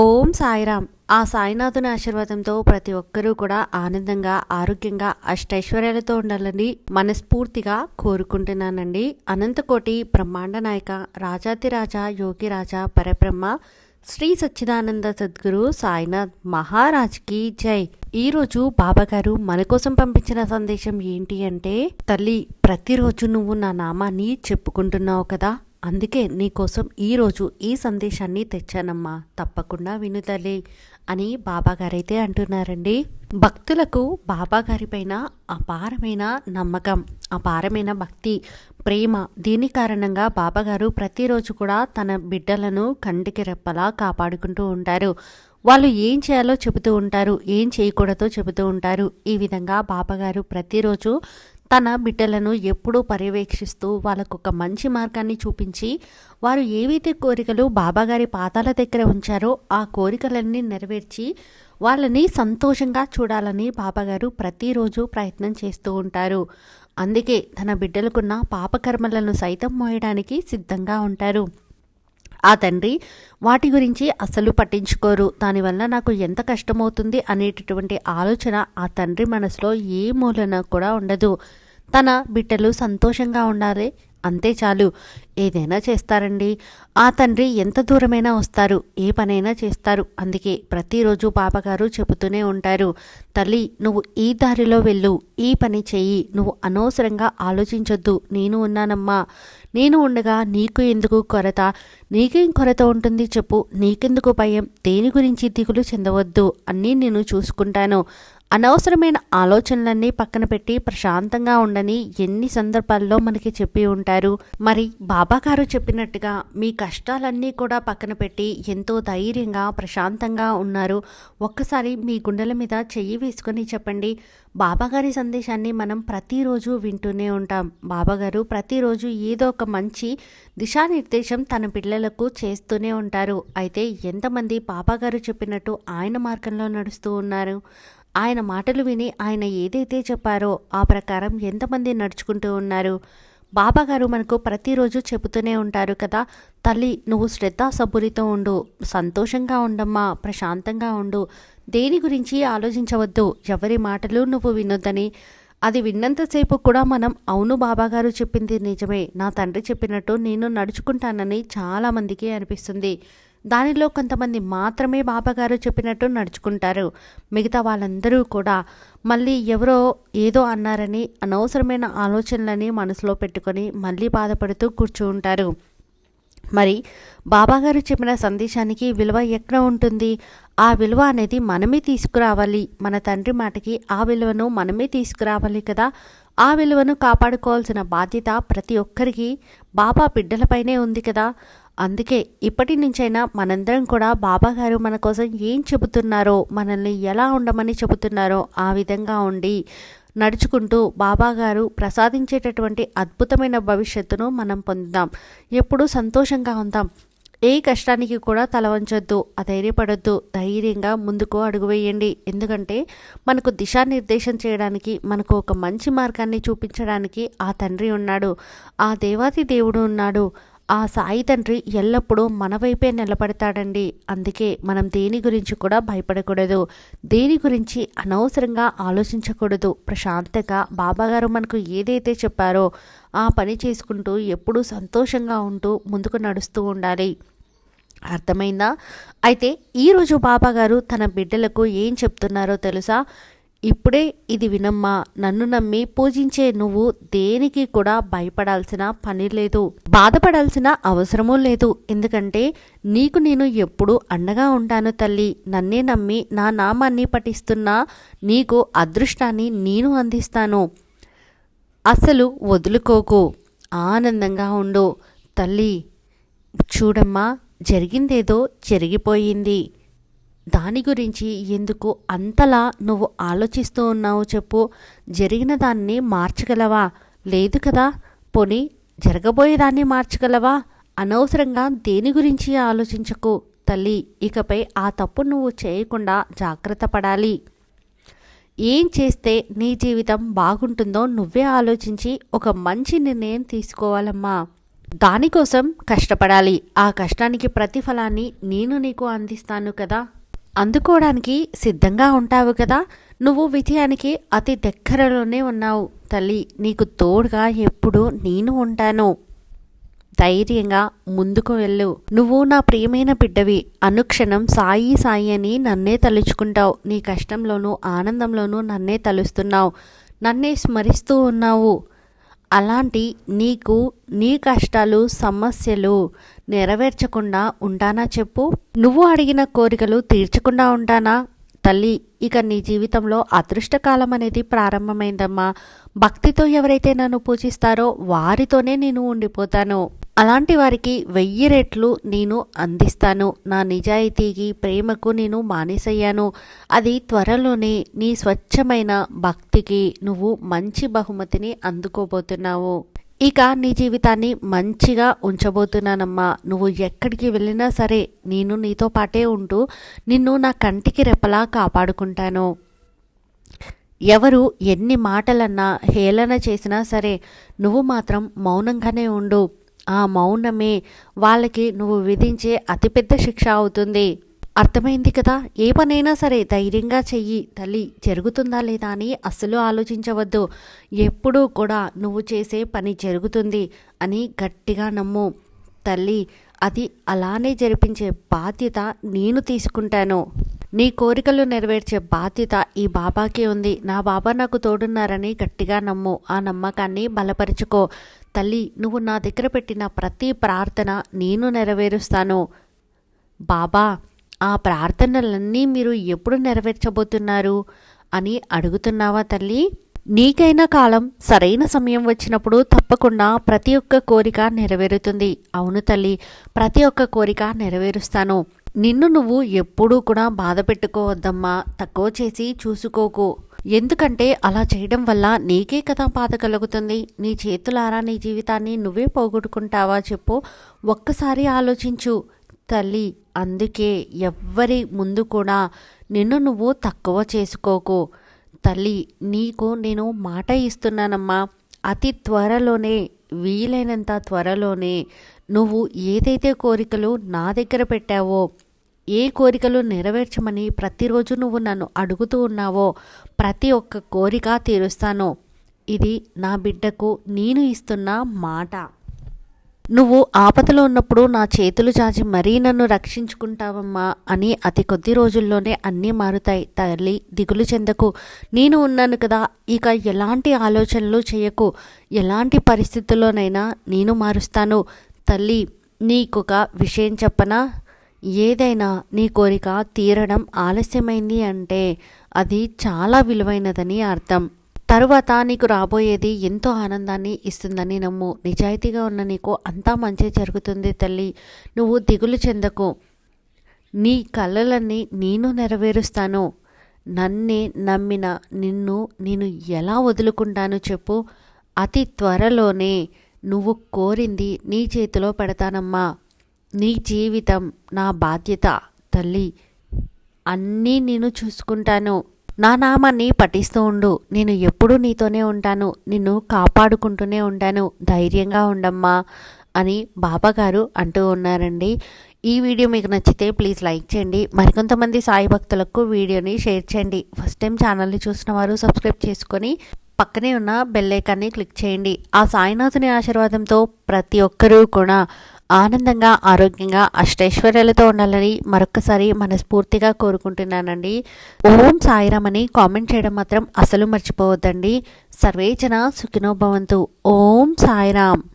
ఓం సాయిరామ్. ఆ సాయినాథుని ఆశీర్వాదంతో ప్రతి ఒక్కరూ కూడా ఆనందంగా ఆరోగ్యంగా అష్టైశ్వర్యాలతో ఉండాలని మనస్ఫూర్తిగా కోరుకుంటున్నానండి. అనంతకోటి బ్రహ్మాండ నాయక రాజాతిరాజా యోగిరాజా పరబ్రహ్మ శ్రీ సచ్చిదానంద సద్గురు సాయినాథ్ మహారాజ్కి జై. ఈరోజు బాబాగారు మన కోసం పంపించిన సందేశం ఏంటి అంటే తల్లి ప్రతిరోజు నువ్వు నా నామాన్ని చెప్పుకుంటున్నావు కదా. అందుకే నీకోసం ఈరోజు ఈ సందేశాన్ని తెచ్చానమ్మా. తప్పకుండా వినుతలే అని బాబాగారైతే అంటున్నారండి. భక్తులకు బాబాగారి పైన అపారమైన నమ్మకం అపారమైన భక్తి ప్రేమ దీని కారణంగా బాబాగారు ప్రతిరోజు కూడా తన బిడ్డలను కంటికి రెప్పలా కాపాడుకుంటూ ఉంటారు. వాళ్ళు ఏం చేయాలో చెబుతూ ఉంటారు ఏం చేయకూడదో చెబుతూ ఉంటారు. ఈ విధంగా బాబాగారు ప్రతిరోజు తన బిడ్డలను ఎప్పుడూ పర్యవేక్షిస్తూ వాళ్ళకు ఒక మంచి మార్గాన్ని చూపించి వారు ఏవైతే కోరికలు బాబాగారి పాదాల దగ్గర ఉంచారో ఆ కోరికలన్నీ నెరవేర్చి వాళ్ళని సంతోషంగా చూడాలని బాబాగారు ప్రతిరోజు ప్రయత్నం చేస్తూ ఉంటారు. అందుకే తన బిడ్డలకున్న పాపకర్మలను సైతం మోయడానికి సిద్ధంగా ఉంటారు. ఆ తండ్రి వాటి గురించి అసలు పట్టించుకోరు. దానివల్ల నాకు ఎంత కష్టమవుతుంది? అనేటటువంటి ఆలోచన ఆ తండ్రి మనసులో ఏ మూలన కూడా ఉండదు. తన బిడ్డలు సంతోషంగా ఉండాలి? అంతే చాలు. ఏదైనా చేస్తారండి. ఆ తండ్రి ఎంత దూరమైనా వస్తారు. ఏ పనైనా చేస్తారు. అందుకే ప్రతిరోజు పాపగారు చెబుతూనే ఉంటారు. తల్లి నువ్వు ఈ దారిలో వెళ్ళు. ఈ పని చెయ్యి. నువ్వు అనవసరంగా ఆలోచించొద్దు. నేను ఉన్నానమ్మా. నేను ఉండగా నీకు ఎందుకు కొరత? నీకేం కొరత ఉంటుంది చెప్పు. నీకెందుకు భయం? దేని గురించి దిగులు చెందవద్దు అన్నీ నేను చూసుకుంటాను. అనవసరమైన ఆలోచనలన్నీ పక్కన పెట్టి ప్రశాంతంగా ఉండని ఎన్ని సందర్భాల్లో మనకి చెప్పి ఉంటారు. మరి బాబాగారు చెప్పినట్టుగా మీ కష్టాలన్నీ కూడా పక్కన పెట్టి ఎంతో ధైర్యంగా ప్రశాంతంగా ఉన్నారు. ఒక్కసారి మీ గుండెల మీద చెయ్యి వేసుకొని చెప్పండి. బాబాగారి సందేశాన్ని మనం ప్రతిరోజు వింటూనే ఉంటాం. బాబాగారు ప్రతిరోజు ఏదో ఒక మంచి దిశానిర్దేశం తన పిల్లలకు చేస్తూనే ఉంటారు. అయితే ఎంతమంది బాబాగారు చెప్పినట్టు ఆయన మార్గంలో నడుస్తూ ఉన్నారు? ఆయన మాటలు విని ఆయన ఏదైతే చెప్పారో ఆ ప్రకారం ఎంతమంది నడుచుకుంటూ ఉన్నారు? బాబాగారు మనకు ప్రతిరోజు చెబుతూనే ఉంటారు కదా తల్లి నువ్వు శ్రద్ధ సబురితో ఉండు సంతోషంగా ఉండమ్మా ప్రశాంతంగా ఉండు. దేని గురించి ఆలోచించవద్దు ఎవరి మాటలు నువ్వు వినొద్దని. అది విన్నంతసేపు కూడా మనం అవును బాబాగారు చెప్పింది నిజమే నా తండ్రి చెప్పినట్టు నేను నడుచుకుంటానని చాలామందికి అనిపిస్తుంది. దానిలో కొంతమంది మాత్రమే బాబాగారు చెప్పినట్టు నడుచుకుంటారు. మిగతా వాళ్ళందరూ కూడా మళ్ళీ ఎవరో ఏదో అన్నారని అనవసరమైన ఆలోచనలని మనసులో పెట్టుకొని మళ్ళీ బాధపడుతూ కూర్చుంటారు మరి బాబాగారు చెప్పిన సందేశానికి విలువ ఎక్కడ ఉంటుంది? ఆ విలువ అనేది మనమే తీసుకురావాలి. మన తండ్రి మాటకి ఆ విలువను మనమే తీసుకురావాలి కదా. ఆ విలువను కాపాడుకోవాల్సిన బాధ్యత ప్రతి ఒక్కరికి బాబా బిడ్డలపైనే ఉంది కదా. అందుకే ఇప్పటి నుంచైనా మనందరం కూడా బాబాగారు మన కోసం ఏం చెబుతున్నారో మనల్ని ఎలా ఉండమని చెబుతున్నారో ఆ విధంగా ఉండి నడుచుకుంటూ బాబాగారు ప్రసాదించేటటువంటి అద్భుతమైన భవిష్యత్తును మనం పొందుదాం. ఎప్పుడూ సంతోషంగా ఉందాం ఏ కష్టానికి కూడా తల వంచొద్దు అధైర్యపడొద్దు. ధైర్యంగా ముందుకు అడుగు వేయండి. ఎందుకంటే మనకు దిశానిర్దేశం చేయడానికి మనకు ఒక మంచి మార్గాన్ని చూపించడానికి ఆ తండ్రి ఉన్నాడు. ఆ దేవాది దేవుడు ఉన్నాడు. ఆ సాయి తండ్రి ఎల్లప్పుడూ మన వైపే నిలబడతాడండి. అందుకే మనం దేని గురించి కూడా భయపడకూడదు. దేని గురించి అనవసరంగా ఆలోచించకూడదు. ప్రశాంతంగా బాబాగారు మనకు ఏదైతే చెప్పారో ఆ పని చేసుకుంటూ ఎప్పుడూ సంతోషంగా ఉంటూ ముందుకు నడుస్తూ ఉండాలి. అర్థమైందా? అయితే ఈరోజు బాబాగారు తన బిడ్డలకు ఏం చెప్తున్నారో తెలుసా? ఇప్పుడే ఇది వినమ్మా. నన్ను నమ్మి పూజించే నువ్వు దేనికి కూడా భయపడాల్సిన పని లేదు. బాధపడాల్సిన అవసరమూ లేదు. ఎందుకంటే నీకు నేను ఎప్పుడు అండగా ఉంటాను తల్లి. నన్నే నమ్మి నా నామాన్ని పఠిస్తున్నా నీకు అదృష్టాన్ని నేను అందిస్తాను. అసలు వదులుకోకు. ఆనందంగా ఉండు. తల్లి చూడమ్మా జరిగిందేదో జరిగిపోయింది. దాని గురించి ఎందుకు అంతలా నువ్వు ఆలోచిస్తూ ఉన్నావు చెప్పు. జరిగిన దాన్ని మార్చగలవా? లేదు కదా. పోనీ జరగబోయేదాన్ని మార్చగలవా? అనవసరంగా దేని గురించి ఆలోచించకు తల్లి. ఇకపై ఆ తప్పు నువ్వు చేయకుండా జాగ్రత్త పడాలి. ఏం చేస్తే నీ జీవితం బాగుంటుందో నువ్వే ఆలోచించి ఒక మంచి నిర్ణయం తీసుకోవాలమ్మా. దానికోసం కష్టపడాలి. ఆ కష్టానికి ప్రతిఫలాన్ని నేను నీకు అందిస్తాను కదా. అందుకోవడానికి సిద్ధంగా ఉంటావు కదా. నువ్వు విజయానికి అతి దగ్గరలోనే ఉన్నావు. తల్లి నీకు తోడుగా ఎప్పుడు నేను ఉంటాను. ధైర్యంగా ముందుకు వెళ్ళు. నువ్వు నా ప్రియమైన బిడ్డవి. అనుక్షణం సాయి సాయి అని నన్నే తలుచుకుంటావు. నీ కష్టంలోనూ ఆనందంలోనూ నన్నే తలుస్తున్నావు. నన్నే స్మరిస్తూ ఉన్నావు. అలాంటి నీకు నీ కష్టాలు సమస్యలు నెరవేర్చకుండా ఉంటానా చెప్పు? నువ్వు అడిగిన కోరికలు తీర్చకుండా ఉంటానా? తల్లి ఇక నీ జీవితంలో అదృష్టకాలం అనేది ప్రారంభమైందమ్మా. భక్తితో ఎవరైతే నన్ను పూజిస్తారో వారితోనే నేను ఉండిపోతాను. అలాంటి వారికి వెయ్యి రెట్లు నేను అందిస్తాను. నా నిజాయితీకి ప్రేమకు నేను మానేసయ్యాను. అది త్వరలోనే నీ స్వచ్ఛమైన భక్తికి నువ్వు మంచి బహుమతిని అందుకోబోతున్నావు. ఇక నీ జీవితాన్ని మంచిగా ఉంచబోతున్నానమ్మా. నువ్వు ఎక్కడికి వెళ్ళినా సరే నేను నీతో పాటే ఉంటూ నిన్ను నా కంటికి రెప్పలా కాపాడుకుంటాను. ఎవరు ఎన్ని మాటలన్నా హేళన చేసినా సరే నువ్వు మాత్రం మౌనంగానే ఉండు. ఆ మౌనమే వాళ్ళకి నువ్వు విధించే అతిపెద్ద శిక్ష అవుతుంది. అర్థమైంది కదా? ఏ పనైనా సరే ధైర్యంగా చెయ్యి. తల్లి జరుగుతుందా లేదా అని అస్సలు ఆలోచించవద్దు. ఎప్పుడూ కూడా నువ్వు చేసే పని జరుగుతుంది అని గట్టిగా నమ్ము. తల్లి అది అలానే జరిపించే బాధ్యత నేను తీసుకుంటాను. నీ కోరికలు నెరవేర్చే బాధ్యత ఈ బాబాకి ఉంది. నా బాబా నాకు తోడున్నారని గట్టిగా నమ్ము. ఆ నమ్మకాన్ని బలపరుచుకో. తల్లి నువ్వు నా దగ్గర పెట్టిన ప్రతి ప్రార్థన నేను నెరవేరుస్తాను. బాబా ఆ ప్రార్థనలన్నీ మీరు ఎప్పుడు నెరవేర్చబోతున్నారు అని అడుగుతున్నావా తల్లి? నీకైన కాలం సరైన సమయం వచ్చినప్పుడు తప్పకుండా ప్రతి ఒక్క కోరిక నెరవేరుతుంది. అవును తల్లి ప్రతి ఒక్క కోరిక నెరవేరుస్తాను. నిన్ను నువ్వు ఎప్పుడూ కూడా బాధ పెట్టుకోవద్దమ్మా. తక్కువ చేసి చూసుకోకు. ఎందుకంటే అలా చేయడం వల్ల నీకే కదా బాధ కలుగుతుంది. నీ చేతులారా నీ జీవితాన్ని నువ్వే పోగొట్టుకుంటావా చెప్పు. ఒక్కసారి ఆలోచించు. తల్లి అందుకే ఎవ్వరి ముందు కూడా నిన్ను నువ్వు తక్కువ చేసుకోకు. తల్లి నీకు నేను మాట ఇస్తున్నానమ్మా. అతి త్వరలోనే వీలైనంత త్వరలోనే నువ్వు ఏదైతే కోరికలు నా దగ్గర పెట్టావో ఏ కోరికలు నెరవేర్చమని ప్రతిరోజు నువ్వు నన్ను అడుగుతూ ఉన్నావో ప్రతి ఒక్క కోరిక తీరుస్తాను. ఇది నా బిడ్డకు నేను ఇస్తున్న మాట. నువ్వు ఆపదలో ఉన్నప్పుడు నా చేతులు చాచి మరీ నన్ను రక్షించుకుంటావమ్మా అని అతి కొద్ది రోజుల్లోనే అన్నీ మారుతాయి తల్లి. దిగులు చెందకు. నేను ఉన్నాను కదా. ఇక ఎలాంటి ఆలోచనలు చేయకు. ఎలాంటి పరిస్థితుల్లోనైనా నేను మారుస్తాను. తల్లి నీకొక విషయం చెప్పనా? ఏదైనా నీ కోరిక తీరడం ఆలస్యమైంది అంటే అది చాలా విలువైనదని అర్థం. తరువాత నీకు రాబోయేది ఎంతో ఆనందాన్ని ఇస్తుందని నమ్ము. నిజాయితీగా ఉన్న నీకు అంతా మంచి జరుగుతుంది తల్లి. నువ్వు దిగులు చెందకు. నీ కళ్ళలన్నీ నేను నెరవేరుస్తాను. నన్నే నమ్మిన నిన్ను నేను ఎలా వదులుకుంటాను చెప్పు. అతి త్వరలోనే నువ్వు కోరింది నీ చేతిలో పెడతానమ్మా. నీ జీవితం నా బాధ్యత తల్లి. అన్నీ నేను చూసుకుంటాను. నా నామాన్ని పఠిస్తూ ఉండు. నేను ఎప్పుడూ నీతోనే ఉంటాను. నిన్ను కాపాడుకుంటూనే ఉంటాను. ధైర్యంగా ఉండమ్మా అని బాబాగారు అంటూ ఉన్నారండి. ఈ వీడియో మీకు నచ్చితే ప్లీజ్ లైక్ చేయండి. మరికొంతమంది సాయి భక్తులకు వీడియోని షేర్ చేయండి. ఫస్ట్ టైం ఛానల్ని చూసిన వారు సబ్స్క్రైబ్ చేసుకొని పక్కనే ఉన్న బెల్లైకాన్ని క్లిక్ చేయండి. ఆ సాయినాథుని ఆశీర్వాదంతో ప్రతి ఒక్కరూ కూడా ఆనందంగా ఆరోగ్యంగా అష్టైశ్వర్యాలతో ఉండాలని మరొకసారి మనస్ఫూర్తిగా కోరుకుంటున్నానండి. ఓం సాయిరామ్ అని కామెంట్ చేయడం మాత్రం అసలు మర్చిపోవద్దండి. సర్వేజన సుఖినోభవంతు ఓం సాయిరామ్.